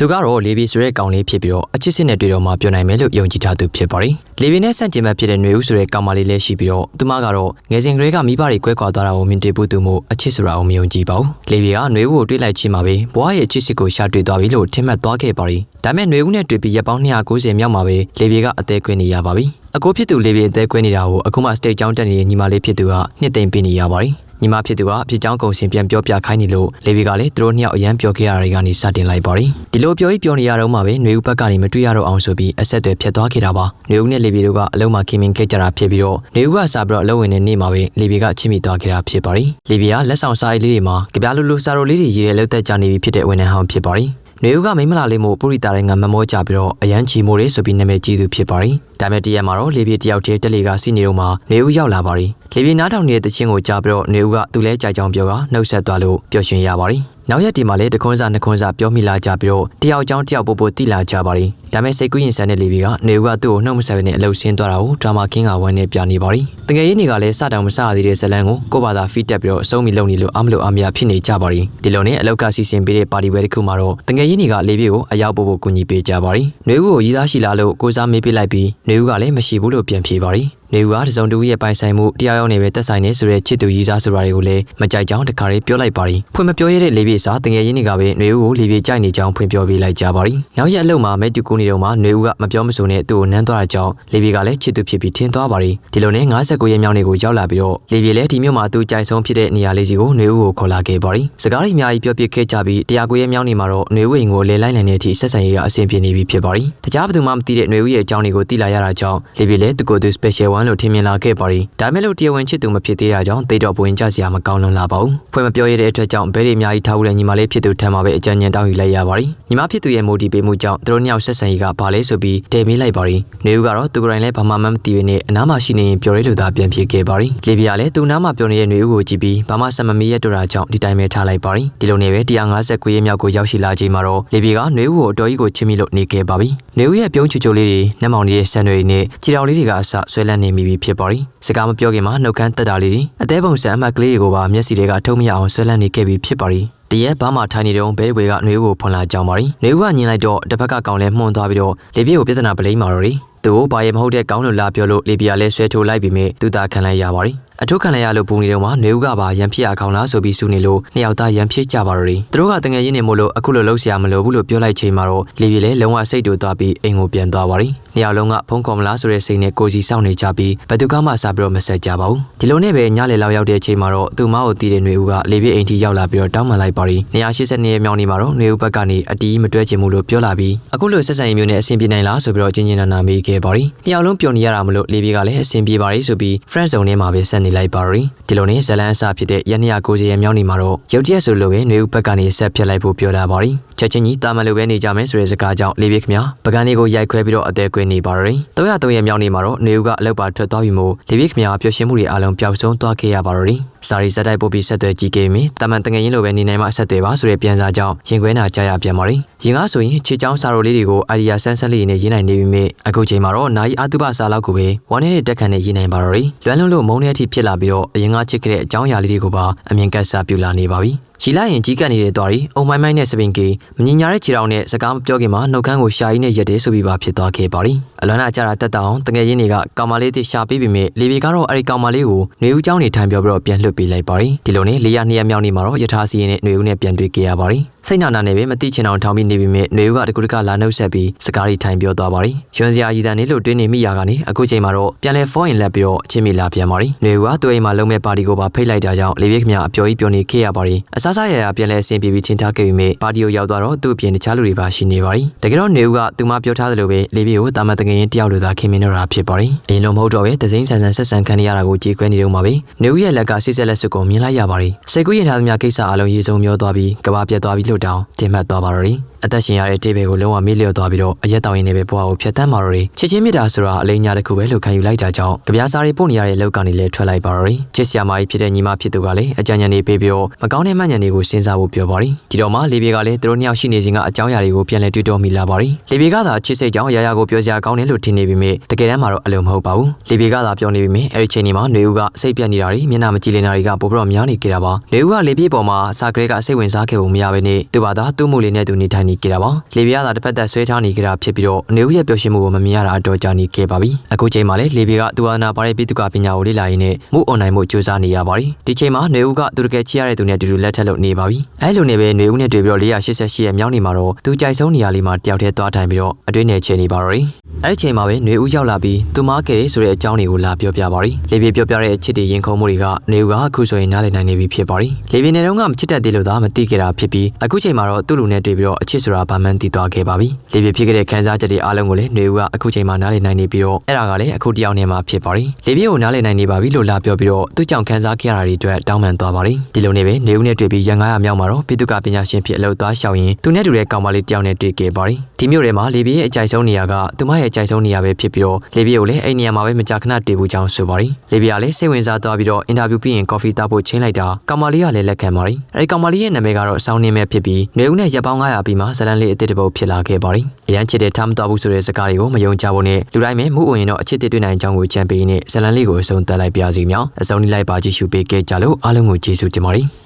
သူကတော့လေဘီဆိုတဲ့ကောင်လေးဖြစ်ပြီးတော့အချစ်စစ်နဲ့တွေ့တော့မှပြောနိုင်မယ်လို့ယုံကြည်ထားသူဖြစ်ပါတယ်။လေဘီနဲ့ဆန့်ကျင်ဘက်ဖြစ်တဲ့ຫນွေဦးဆိုတဲ့ကောင်မလေးလည်းရှိပြီးတော့သူမကတော့ငယ်စဉ်ကလေးကမိဘတွေကွဲကွာသွားတာကိုမြင်တွေ့ဖို့သူမို့အချစ်ဆိုတာကိုမယုံကြည်ပါဘူး။လေဘီကຫນွေဦးကိုတွေ့လိုက်ချင်းမှာပဲဘွားရဲ့အချစ်စစ်ကိုရှာတွေ့သွားပြီလို့ထင်မှတ်သွားခဲ့ပါတယ်။ဒါပေမဲ့ຫນွေဦးနဲ့တွေ့ပြီးရက်ပေါင်း290မြောက်မှာပဲလေဘီကအသေးခွင့်နေရပါပြီ။အကိုဖြစ်သူလေဘီအသေးခွင့်နေတာကိုအခုမှစတိတ်ကျောင်းတက်နေတဲ့ညီမလေးဖြစ်သူကနှစ်သိမ့်ပေးနေရပါတယ်။ ညီမဖြစ်သူကအဖြစ်ကြောင်းကုံစင်ပြန်ပြောပြခိုင်းနေလို့လေဗီကလည်းသူတို့နှစ်ယောက်အရန်ပြောခဲ့ရတဲ့ကနေစတင်လိုက်ပါရီဒီလိုပြောပြီးပြောနေရတော့မှပဲຫນွေဦးဘက်ကနေမတွေ့ရတော့အောင်ဆိုပြီးအဆက်အသွယ်ဖြတ်သွားခဲ့တာပါຫນွေဦးနဲ့လေဗီတို့ကအလုံးမခင်မင်ခဲ့ကြတာဖြစ်ပြီးတော့ຫນွေဦးကစားပြီးတော့အလုံးဝင်တဲ့နေ့မှာပဲလေဗီကချစ်မိသွားခဲ့တာဖြစ်ပါရီလေဗီကလက်ဆောင်စားရည်လေးတွေမှာကြပြားလူလူစာရိုလေးတွေရေးတဲ့လောက်သက်ကြနေပြီဖြစ်တဲ့ဝန်ထမ်းဟောင်းဖြစ်ပါရီ နေဦးကမိမလာလေးမို့ပုရိတာတိုင်းကမမောကြပြီးတော့အရန်ချီမိုးလေးဆိုပြီးနာမည်ကြီးသူဖြစ်ပါရီဒါပေမဲ့တရက်မှာတော့လေပြေတယောက်တည်းတက်လေကစီနေတော့မှနေဦးရောက်လာပါရီလေပြေနားထောင်နေတဲ့တချင်းကိုကြားပြီးတော့နေဦးကသူလဲကြိုက်ကြောင်ပြောကနှုတ်ဆက်သွားလို့ပျော်ရွှင်ရပါရီ နောက်ရက်ဒီမှာလည်းတခွန်းစားနှစ်ခွန်းစားပြောမိလာကြပြီးတော့တယောက်ချောင်းတယောက်ပို့ပို့တိလာကြပါရီဒါပေမဲ့စိတ်ကူးရင်ဆန်တဲ့လေပြေကနေဦးကသူ့ကိုနှုတ်မဆက်ဘဲနဲ့အလုဆင်းသွားတာကိုဒရာမာကင်းကဝမ်းနဲ့ပြနေပါရီတကယ်ရေးနေကလည်းစတောင်မစရသေးတဲ့ဇလန်ကိုကိုဘာသာဖီးတက်ပြီးတော့အဆုံးမီလုံနေလို့အမလို့အမရဖြစ်နေကြပါရီဒီလိုနဲ့အလောက်ကစီစဉ်ပေးတဲ့ပါတီဝဲတစ်ခုမှာတော့တကယ်ရေးနေကလေပြေကိုအရောက်ပို့ဖို့ကူညီပေးကြပါရီနှွေဦးကိုရည်သားရှိလားလို့ကိုစားမေးပြလိုက်ပြီးနှွေဦးကလည်းမရှိဘူးလို့ပြန်ဖြေပါရီ နေဦးကတစုံတူရဲ့ပိုင်ဆိုင်မှုတရားရောက်နေပဲတက်ဆိုင်နေဆိုတဲ့ချစ်သူရည်စားဆိုတာတွေကိုလည်းမကြိုက်ကြောင်းတခါလေးပြောလိုက်ပါရီဖွင့်မပြောရတဲ့လေးပြေစာတငယ်ရင်းတွေကပဲနေဦးကိုလေးပြေကြိုက်နေကြောင်းဖွင့်ပြောပေးလိုက်ကြပါရီနောက်ရက်အလုပ်မှာမဲတူကူနေတော့မှနေဦးကမပြောမဆိုနဲ့သူ့ကိုနမ်းသွားတာကြောင့်လေးပြေကလည်းချစ်သူဖြစ်ပြီးထင်းသွားပါရီဒီလိုနဲ့59ရက်မြောက်နေ့ကိုရောက်လာပြီးတော့လေးပြေလည်းဒီမြို့မှာသူကြိုက်ဆုံးဖြစ်တဲ့နေရာလေးစီကိုနေဦးကိုခေါ်လာခဲ့ပါရီစကားတွေအများကြီးပြောပြခဲ့ကြပြီးတရားကိုရက်မြောက်နေ့မှာတော့နေဦးအိမ်ကိုလဲလိုက်နိုင်တဲ့အထိဆက်ဆံရေးကအဆင်ပြေနေပြီဖြစ်ပါရီတခြားဘယ်သူမှမသိတဲ့နေဦးရဲ့အကြောင်းတွေကိုသိလာရတာကြောင့်လေးပြေလည်းသူကိုယ်သူ special one လို့ထင်မြင်လာခဲ့ပါရီဒါမဲ့လို့တရားဝင်ချစ်သူမဖြစ်သေးတာကြောင့်တိတ်တော့ပွင့်ကြစရာမကောင်းလွန်လာပါဘူးဖွင့်မပြောရတဲ့အတွက်ကြောင့်ဘဲတွေအများကြီးထားဦးတဲ့ညီမလေးဖြစ်သူထံမှာပဲအကြံဉာဏ်တောင်းယူလိုက်ရပါရီညီမဖြစ်သူရဲ့မိုဒီပေးမှုကြောင့်သူတို့နှစ်ယောက်ဆက်ဆံရေးကဘာလဲဆိုပြီးတဲမေးလိုက်ပါရီနေဦးကတော့သူကိုယ်တိုင်လည်းဘာမှမမသိဘဲနဲ့အနားမှာရှိနေရင်ပြောရဲလို့သာပြန်ပြေခဲ့ပါရီလေဗီယာလည်းသူနားမှာပြောနေတဲ့နေဦးကိုကြည့်ပြီးဘာမှဆက်မမေးရတော့တာကြောင့်ဒီတိုင်းပဲထားလိုက်ပါရီဒီလိုနဲ့ပဲ159ရက်မြောက်ကိုရောက်ရှိလာချိန်မှာတော့လေဗီကနေဦးကိုအတော်ကြီးကိုချစ်မိလို့နေခဲ့ပါပြီနေဦးရဲ့ပြုံးချူချူလေးတွေနှက်မောင်လေးရဲ့ဆန်တွေနဲ့ခြေတော်လေးတွေကအဆဆွဲလန်းနေမိပြီဖြစ်ပါရီစကားမပြောခင်မှာနှုတ်ခမ်းတက်တာလေးတွေအသေးပုံစံအမှတ်ကလေးတွေကိုပါမျက်စိတွေကထုတ်မရအောင်ဆွဲလန်းနေခဲ့ပြီးဖြစ်ပါရီတရက်ဘာမှထိုင်နေတော့ဘဲတွေကနှွေဦးကိုဖွန်လာကြောင်းပါရီနှွေဦးကညင်လိုက်တော့တစ်ဖက်ကကောင်လဲမှုန်သွားပြီးတော့လေပြေကိုပြဿနာပလိမ့်မာတော့ရီသူ့ကိုဘာရမဟုတ်တဲ့ကောင်းလို့လာပြောလို့လေပြာလဲဆွဲထိုးလိုက်ပြီးမြဲသူသာခံလိုက်ရပါရီအထုခံလိုက်ရလို့ပူနေတော့မှနေဦးကပါရန်ဖြစ်ရခေါင်းလားဆိုပြီးစူနေလို့နှစ်ယောက်သားရန်ဖြစ်ကြပါတော့တယ်သူတို့ကတငယ်ချင်းနေမို့လို့အခုလိုလှုပ်ရှားမလို့ဘူးလို့ပြောလိုက်ချိန်မှာတော့လေပြေလည်းလုံးဝစိတ်တူသွားပြီးအိမ်ကိုပြန်သွားပါရီနှစ်ယောက်လုံးကဖုန်းခေါ်မလားဆိုတဲ့စိတ်နဲ့ကိုကြီးစောင့်နေကြပြီးဘသူကမှစားပြီးတော့မဆက်ကြပါဘူးဒီလိုနဲ့ပဲညလေလောက်ရောက်တဲ့အချိန်မှာတော့သူ့မကိုတီးတဲ့နေဦးကလေပြေအိမ်ထိရောက်လာပြီးတော့တောင်းပန်လိုက်ပါရီ182ရဲ့မြောင်နေမှာတော့နေဦးဘက်ကနေအတီးမတွဲချင်ဘူးလို့ပြောလာပြီးအခုလိုဆက်ဆံရေးမျိုးနဲ့အဆင်ပြေနိုင်လားဆိုပြီးတော့ချင်းချင်းနာနာမေးခဲ့ပါရီနှစ်ယောက်လုံးပျော်နေရတာမလို့လေပြေကလည်းအဆင်ပြေပါရီဆိုပြီး friend zone ထဲမှာပဲဆက်နေလိုက်ပါရီဒီလိုနဲ့ဇလန်းအစဖြစ်တဲ့ရ290ရဲ့မြောင်းနေမှာတော့ရုတ်တရက်ဆိုလိုပဲနေဦးဘက်ကနေဆက်ဖြတ်လိုက်ဖို့ပြောလာပါရီချက်ချင်းကြီးတာမန်လိုပဲနေကြမယ်ဆိုတဲ့စကားကြောင့်လေးပြေခင်ဗျာပကန်းလေးကိုရိုက်ခွဲပြီးတော့အသေးကွေးနေပါရီ303ရဲ့မြောင်းနေမှာတော့နေဦးကအလောက်ပါထွက်သွားပြီမို့လေးပြေခင်ဗျာပျော်ရွှင်မှုတွေအလုံးပျောက်ဆုံးသွားခဲ့ရပါရီစာရီဇက်တိုက်ပို့ပြီးဆက်သွယ်ကြည့်ခဲ့မိတာမန်တငယ်ချင်းလိုပဲနေနိုင်မှဆက်သွယ်ပါဆိုတဲ့ပြန်စာကြောင့်ရင်ခွဲနာကြရပြန်ပါရီရင်ကားဆိုရင်ခြေချောင်းစာရိုလေးတွေကိုအိုင်ဒီယာဆန်းဆက်လေးနဲ့ရေးနိုင်နေပြီမြအခုချိန်မှာတော့နိုင်အတုပစာလောက်ကိုပဲဝမ်းနေတဲ့တက်ခန့်နဲ့ရေးနိုင်ပါတော့ရီလွမ်းလွန်းလို့မုန်းတဲ့အထိဖြစ်လာပြီးတော့အရင်ကချစ်ခဲ့တဲ့အကြောင်းအရာလေးတွေကိုပါအမြင်ကတ်စာပြူလာနေပါပြီ ရီလိုက်ရင်ကြီးကပ်နေတဲ့သွားရီအုံမိုင်းမိုင်းနဲ့စပင်ကေမငင်ညာတဲ့ခြေထောင်နဲ့စကားမပြောခင်မှာနှုတ်ခမ်းကိုရှာရင်းနဲ့ရက်တယ်ဆိုပြီးပါဖြစ်သွားခဲ့ပါရီအလွမ်းနာကြတာတက်တောင်တငယ်ချင်းတွေကကောင်မလေးတိရှာပေးပြီးမြလေဘီကတော့အဲ့ဒီကောင်မလေးကိုနေဦးเจ้าနေထိုင်ပြောပြီးတော့ပြန်လွှတ်ပေးလိုက်ပါရီဒီလိုနဲ့လေးရနှစ်ရက်မြောက်နေမှာတော့ယထာစီရင်နဲ့နေဦးနဲ့ပြန်တွေ့ကြရပါရီစိတ်နာနာနဲ့ပဲမတိချင်အောင်ထောင်ပြီးနေပြီမြနေဦးကတကူတကလာနှုတ်ဆက်ပြီးစကားတွေထိုင်ပြောသွားပါရီရွှန်စရာရည်တန်လေးလို့တွင်းနေမိရာကနေအခုချိန်မှာတော့ပြန်လဲဖုန်းရင်လက်ပြီးတော့အချင်းမီလာပြန်ပါရီနေဦးကသူ့အိမ်မှာလုံးမဲ့ပါတီကိုပါဖိတ်လိုက်တာကြောင့်လေပြေခင်ဗျအပျော်ကြီးပျော်နေခဲ့ရပါရီအစား စားရရပြန်လဲအဆင်ပြေပြီးချင်းထားခဲ့ပြီးမြပါတီကိုရောက်သွားတော့သူ့အပြင်တခြားလူတွေပါရှိနေပါရီတကယ်တော့နေဦးကသူမပြောထားသလိုပဲလေပြေကိုတာမန်တငယ်ရင်တယောက်လိုသာခင်မင်းတော့တာဖြစ်ပါရီအရင်လုံးမဟုတ်တော့ပဲဒဇိန်းဆန်ဆန်ဆက်ဆန်ခံနေရတာကိုကြည်ခွဲနေတော့မှာပဲနေဦးရဲ့လက်ကဆိတ်ဆက်လက်စွပ်ကိုမြင်လိုက်ရပါရီစိတ်ကူးရင်ထားသမျှကိစ္စအလုံးရေစုံမျောသွားပြီးကဘာပြတ်သွားပြီးလို့တောင်းတင်မှတ်သွားပါတော့ရီ အသက်ရှင်ရတဲ့တေးဘဲကိုလုံးဝမေ့လျော့သွားပြီးတော့အရက်တောင်ရင်တွေပဲဘဝကိုဖျက်တမ်းမာတော့ရီချစ်ချင်းမြစ်တာဆိုတာအလိညာတစ်ခုပဲလို့ခံယူလိုက်ကြကြောင်းကြပြားစားရီပို့နေရတဲ့လောက်ကနေလည်းထွက်လိုက်ပါတော့ရီချစ်ဆရာမကြီးဖြစ်တဲ့ညီမဖြစ်သူကလည်းအကြံဉာဏ်တွေပေးပြီးတော့မကောင်းတဲ့မှတ်ဉာဏ်တွေကိုစဉ်းစားဖို့ပြောပါရီဒီတော့မှလေပြေကလည်းသူတို့နှစ်ယောက်ရှိနေခြင်းကအကြောင်းအရာတွေကိုပြန်လည်တွေးတောမိလာပါရီလေပြေကသာချစ်စိတ်ကြောင့်ရာရာကိုပြောစရာကောင်းတယ်လို့ထင်နေပေမဲ့တကယ်တမ်းမှာတော့အလိုမဟုတ်ပါဘူးလေပြေကသာပြောနေပေမဲ့အဲဒီချိန်ဒီမှာနေဦးကစိတ်ပြတ်နေတာတွေမျက်နှာမကြည်လင်တာတွေကပိုပြီးတော့များနေကြတာပါနေဦးကလေပြေပေါ်မှာစာကလေးကစိတ်ဝင်စားခဲ့ဖို့မရဘဲနဲ့သူ့ဘာသာသူ့မှုလေးနဲ့သူနေထိုင်နေနေကြတာပါလေပြားသာတစ်ဖက်သက်ဆွဲထားနေကြတာဖြစ်ပြီးတော့နေဦးရဲ့ပျော်ရွှင်မှုကိုမမြင်ရတာအတော်ကြာနေခဲ့ပါပြီအခုချိန်မှာလည်းလေပြားကသူအာနာပါတဲ့ပြည်သူကပညာကိုလေ့လာရင်းနဲ့မှုအွန်လိုင်းမှုစူးစမ်းနေရပါတယ်ဒီချိန်မှာနေဦးကသူတကယ်ချီရတဲ့သူနဲ့အတူတူလက်ထက်လို့နေပါပြီအဲလိုနဲ့ပဲနေဦးနဲ့တွေ့ပြီးတော့488ရဲ့မြောင်းနေမှာတော့သူကြိုက်ဆုံးနေရာလေးမှာတယောက်တည်းသွားထိုင်ပြီးတော့အတွင်းနယ်ချေနေပါတော့တယ် အဲ့ဒီချိန်မှာပဲနေဦးရောက်လာပြီးသူမခဲ့တယ်ဆိုတဲ့အကြောင်းတွေကိုလာပြောပြပါရီလေပြေပြောပြတဲ့အချစ်တွေရင်ခုန်မှုတွေကနေဦးကအခုဆိုရင်နားလည်နိုင်နေပြီဖြစ်ပါရီလေပြေနေတော့ကမချစ်တတ်သေးလို့သာမသိခဲ့တာဖြစ်ပြီးအခုချိန်မှာတော့သူ့လူနဲ့တွေ့ပြီးတော့အချစ်ဆိုတာဗမှန်းသိသွားခဲ့ပါပြီလေပြေဖြစ်ခဲ့တဲ့ခံစားချက်တွေအားလုံးကိုလည်းနေဦးကအခုချိန်မှာနားလည်နိုင်နေပြီးတော့အဲ့ဒါကလည်းအခုတယောက်နဲ့မှဖြစ်ပါရီလေပြေကိုနားလည်နိုင်နေပါပြီလို့လာပြောပြီးတော့သူ့ကြောင့်ခံစားခဲ့ရတာတွေအတွက်တောင်းပန်သွားပါရီဒီလိုနဲ့ပဲနေဦးနဲ့တွေ့ပြီးရန်900မြောက်မှာတော့ပြည်သူကပညာရှင်ဖြစ်အလုပ်သွားရှောက်ရင်သူနဲ့တူတဲ့ကောင်မလေးတယောက်နဲ့တွေ့ခဲ့ပါရီဒီမျိုးတွေမှာလေပြေရဲ့အကြိုက်ဆုံးနေရာကသူမရဲ့အကြိုက်ဆုံးနေရာပဲဖြစ်ပြီးတော့လေပြေကိုလည်းအဲ့နေရာမှာပဲမကြာခဏတွေ့ဘူးကြောင်းဆိုပါရီလေပြေကလည်းစိတ်ဝင်စားသွားပြီးတော့အင်တာဗျူးပြီးရင်ကော်ဖီတောက်ဖို့ချင်းလိုက်တာကောင်မလေးကလည်းလက်ခံပါရီအဲ့ဒီကောင်မလေးရဲ့နာမည်ကတော့စောင်းနေမဲ့ဖြစ်ပြီးနေဦးနဲ့ရက်ပေါင်း900ပြီးမှဇလန်လေးအစ်စ်တစ်ပုတ်ဖြစ်လာခဲ့ပါရီအရန်ချစ်တဲ့ထားမတော်ဘူးဆိုတဲ့စကားတွေကိုမယုံကြဖို့နဲ့လူတိုင်းပဲမှုဝင်တော့အချစ်တွေတွေ့နိုင်ကြောင်းကိုချမ်းပေးနေဇလန်လေးကိုအဆုံးသတ်လိုက်ပါစီမြောင်အဆုံးနေလိုက်ပါကြည့်ရှုပေးခဲ့ကြလို့အားလုံးကိုကျေးဇူးတင်ပါတယ်